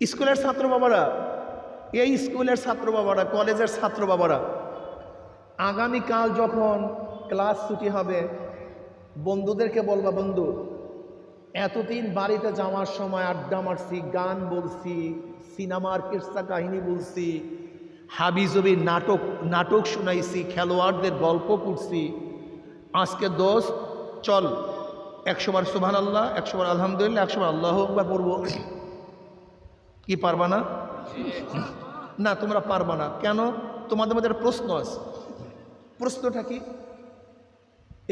স্কুলের ছাত্র বাবারা এই স্কুলের ছাত্র বাবারা কলেজের ছাত্র বাবারা আগামীকাল যখন ক্লাস ছুটি হবে, বন্ধুদেরকে বলবা, বন্ধু, এতদিন বাড়িতে যাওয়ার সময় আড্ডা মারছি, গান বলছি, সিনেমার কিস্সা কাহিনী বলছি হাবিজবি নাটক নাটক শুনাইছি, খেলোয়াড়দের গল্প করছি। আজকে দোস্ত, চল, একশো বার সুবহান আল্লাহ একশোবার আলহামদুলিল্লাহ, একশো বার আল্লাহ একবার পড়ব। কি পারবা না? না, তোমরা পারবা না। কেন? তোমাদের মধ্যে একটা প্রশ্ন আছে। প্রশ্নটা কি?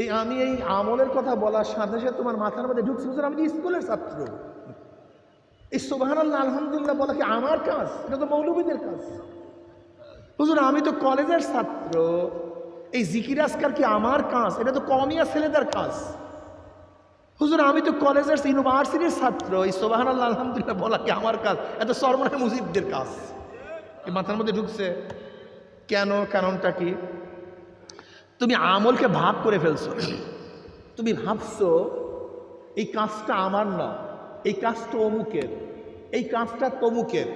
এই আমি এই আমলের কথা বলার সাথে সাথে তোমার মাথার মধ্যে ঢুকছে বুঝলেন আমি স্কুলের ছাত্র। এই সোবাহান আল্লাহ আলহামদুলিল্লাহ বলা কি আমার কাজ? এটা তো মৌলবীদের কাজ। বুঝুন আমি তো কলেজের ছাত্র। এই জিকির আজকার কি আমার কাজ? এটা তো কমিয়া ছেলেদের কাজ। হুজুর, আমি তো কলেজের ইউনিভার্সিটির ছাত্র। এই সোবাহান আল্লাহ আলহামদুলিল্লাহ, বলা কি আমার কাজ? এত সরমনে মুজিবদের কাজ। এই মাথার মধ্যে ঢুকছে। কেন? কারণটা কি? তুমি আমলকে ভাগ করে ফেলছো। তুমি ভাবছ, এই কাজটা আমার না, এই কাজটা অমুকের, এই কাজটা তমুকের।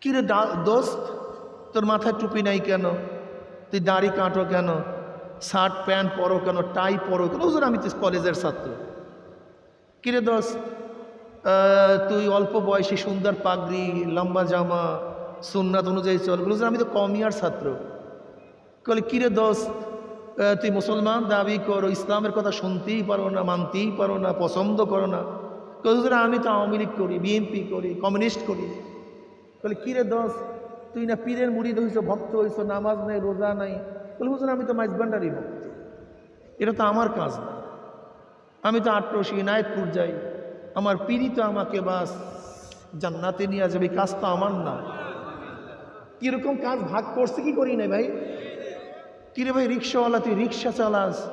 কিরে দোস্ত, তোর মাথায় টুপি নাই কেন? তুই দাড়ি কাটো কেন? শার্ট প্যান্ট পরো কেন টাই পরো কেন? হুজুর আমি তো কলেজের ছাত্র। কিরে আহ, তুই অল্প বয়সী সুন্দর পাগড়ি লম্বা জামা সুন্নাত অনুযায়ী চল। হুজুর আমি তো কমিয়ার ছাত্র। বলে কিরে আহ, তুই মুসলমান দাবি করো ইসলামের কথা শুনতেই পারো না মানতেই পারো না পছন্দ করো না। হুজুর আমি তো আওয়ামী লীগ করি বিএনপি করি কমিউনিস্ট করি। বলে কিরে দোষ তুই না পীরের মুড়ি হইছ ভক্ত হইছ নামাজ নাই রোজা নাই বলে, হুজুর, আমি তো মাইজবান্ডারি ভক্ত। এটা তো আমার কাজ না। আমি তো আটরশি নায়কপুর যাই। আমার পীরই তো আমাকে বাস জান্নাতে নিয়ে যাবে কাজ তো আমার না। কীরকম কাজ ভাগ করছে, কি করি নাই ভাই? কিরে ভাই, রিক্সাওয়ালা, তুই রিক্সা চালাস।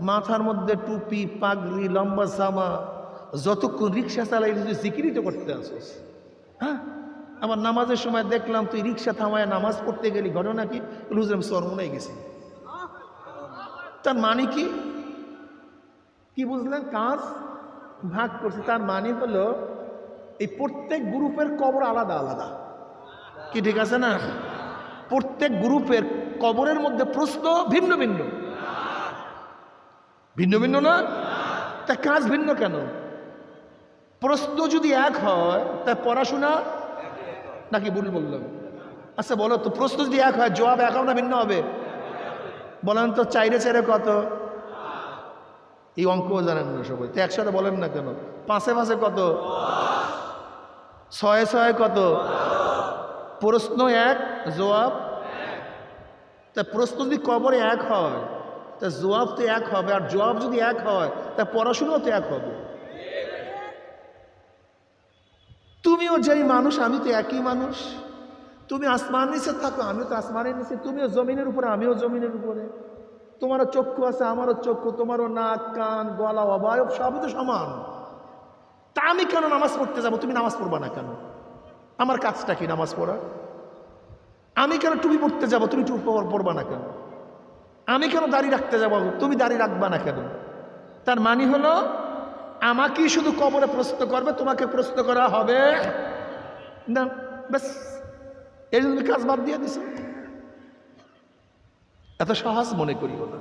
মাথার মধ্যে টুপি, পাগড়ি, লম্বা জামা, যতক্ষণ রিক্সা চালাই তুই তো করতে আসিস। হ্যাঁ? আমার নামাজের সময় দেখলাম তুই রিক্সা থামায় নামাজ পড়তে গেলি ঘটনা কি বুঝলাম সরমনাই গেছি। তার মানে কি? কি বুঝলেন? কাজ ভাগ করছে। তার মানে হলো, এই প্রত্যেক গ্রুপের কবর আলাদা আলাদা। কি ঠিক আছে না? প্রত্যেক গ্রুপের কবরের মধ্যে প্রশ্ন ভিন্ন ভিন্ন। ভিন্ন ভিন্ন না? তা কাজ ভিন্ন কেন? প্রশ্ন যদি এক হয়, তা পড়াশোনা নাকি ভুল বললাম? আচ্ছা বলো তো, প্রশ্ন যদি এক হয়, জবাব এক না ভিন্ন হবে? বলেন তো চাইরে চাইরে কত? এই অঙ্কও জানেন না সবাই, তো একসাথে বলেন না কেন? পাঁচে পাঁচে কত? ছয়ে ছয়ে কত? প্রশ্ন এক, জবাব তা প্রশ্ন যদি কবরে এক হয়, তা জবাব তো এক হবে, আর জবাব যদি এক হয়, তা পড়াশোনাও তো এক হবে। তুমিও যেই মানুষ, আমি তো একই মানুষ। তুমি আসমান নিচে থাকো, আমিও তো আসমানের নিচে। তুমিও জমিনের উপরে, আমিও জমিনের উপরে। তোমারও চক্ষু আছে, আমারও চক্ষু। তোমারও নাক, কান, গলা, অবায়ব, সবই তো সমান। তা আমি কেন নামাজ পড়তে যাব? তুমি নামাজ পড়বা না কেন? আমার কাজটা কি নামাজ পড়া? আমি কেন টুপি পড়তে যাব? তুমি টুপি পড়বা না কেন? আমি কেন দাড়ি রাখতে যাব? তুমি দাড়ি রাখবা না কেন? তার মানে হলো আমাকেই শুধু কবরে প্রস্তুত করবে, তোমাকে প্রস্তুত করা হবে। না, ব্যাস। এই জন্য কাজ বাদ দিয়ে দিছ। এত সাহস মনে করিও না।